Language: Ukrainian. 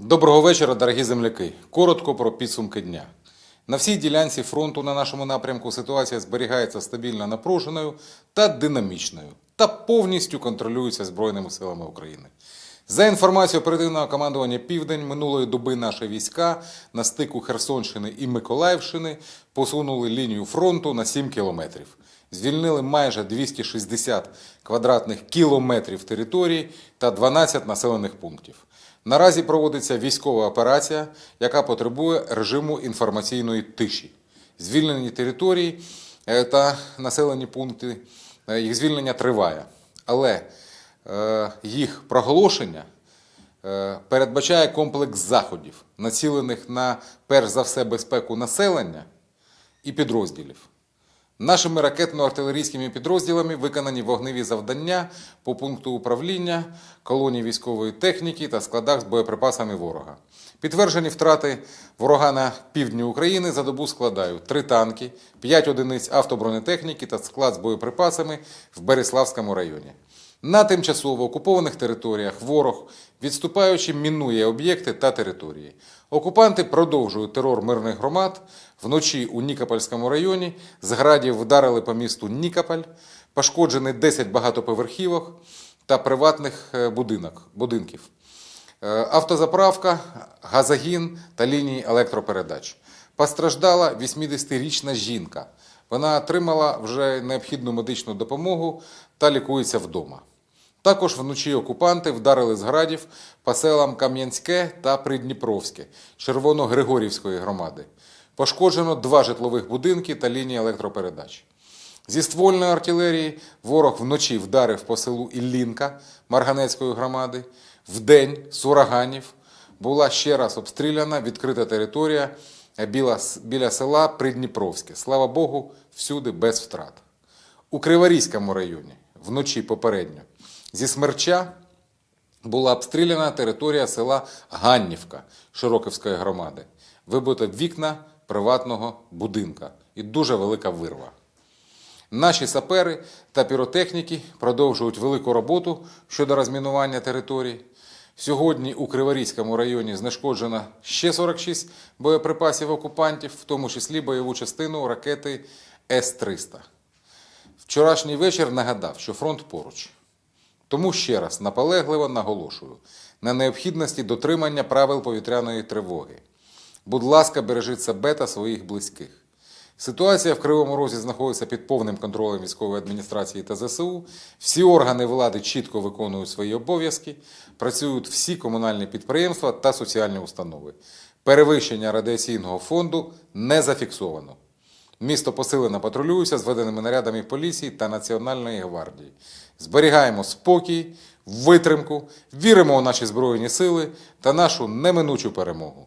Доброго вечора, дорогі земляки. Коротко про підсумки дня. На всій ділянці фронту на нашому напрямку ситуація зберігається стабільно напруженою та динамічною та повністю контролюється Збройними силами України. За інформацією оперативного командування Південь минулої доби наші війська на стику Херсонщини і Миколаївщини посунули лінію фронту на 7 кілометрів. Звільнили майже 260 квадратних кілометрів території та 12 населених пунктів. Наразі проводиться військова операція, яка потребує режиму інформаційної тиші. Звільнені території е, та населені пункти, е, їх звільнення триває. Але е, їх проголошення передбачає комплекс заходів, націлених на перш за все безпеку населення і підрозділів. Нашими ракетно-артилерійськими підрозділами виконані вогневі завдання по пункту управління, колонії військової техніки та складах з боєприпасами ворога. Підтверджені втрати ворога на півдні України за добу складають 3 танки, 5 одиниць автобронетехніки та склад з боєприпасами в Береславському районі. На тимчасово окупованих територіях ворог, відступаючи, мінує об'єкти та території. Окупанти продовжують терор мирних громад. Вночі у Нікопольському районі з градів вдарили по місту Нікополь, пошкоджені 10 багатоповерхівок та приватних е, будинок, будинків. Е, Автозаправка, газогін та лінії електропередач. Постраждала 80-річна жінка. Вона отримала вже необхідну медичну допомогу та лікується вдома. Також вночі окупанти вдарили з градів по селам Кам'янське та Придніпровське Червоно-Григорівської громади. Пошкоджено два житлових будинки та лінії електропередач. Зі ствольної артилерії ворог вночі вдарив по селу Іллінка Марганецької громади. Вдень з ураганів була ще раз обстріляна відкрита територія біля, біля села Придніпровське. Слава Богу, всюди без втрат. У Криворізькому районі вночі попередньо зі смерча була обстріляна територія села Ганнівка Широківської громади. Вибито вікна приватного будинка і дуже велика вирва. Наші сапери та піротехніки продовжують велику роботу щодо розмінування територій. Сьогодні у Криворізькому районі знешкоджено ще 46 боєприпасів окупантів, в тому числі бойову частину ракети С-300. Вчорашній вечір нагадав, що фронт поруч. Тому ще раз наполегливо наголошую на необхідності дотримання правил повітряної тривоги. Будь ласка, бережіть себе та своїх близьких. Ситуація в Кривому Розі знаходиться під повним контролем військової адміністрації та ЗСУ. Всі органи влади чітко виконують свої обов'язки, працюють всі комунальні підприємства та соціальні установи. Перевищення радіаційного фонду не зафіксовано. Місто посилено патрулюється з веденими нарядами поліції та Національної гвардії. Зберігаємо спокій, витримку, віримо у наші Збройні сили та нашу неминучу перемогу.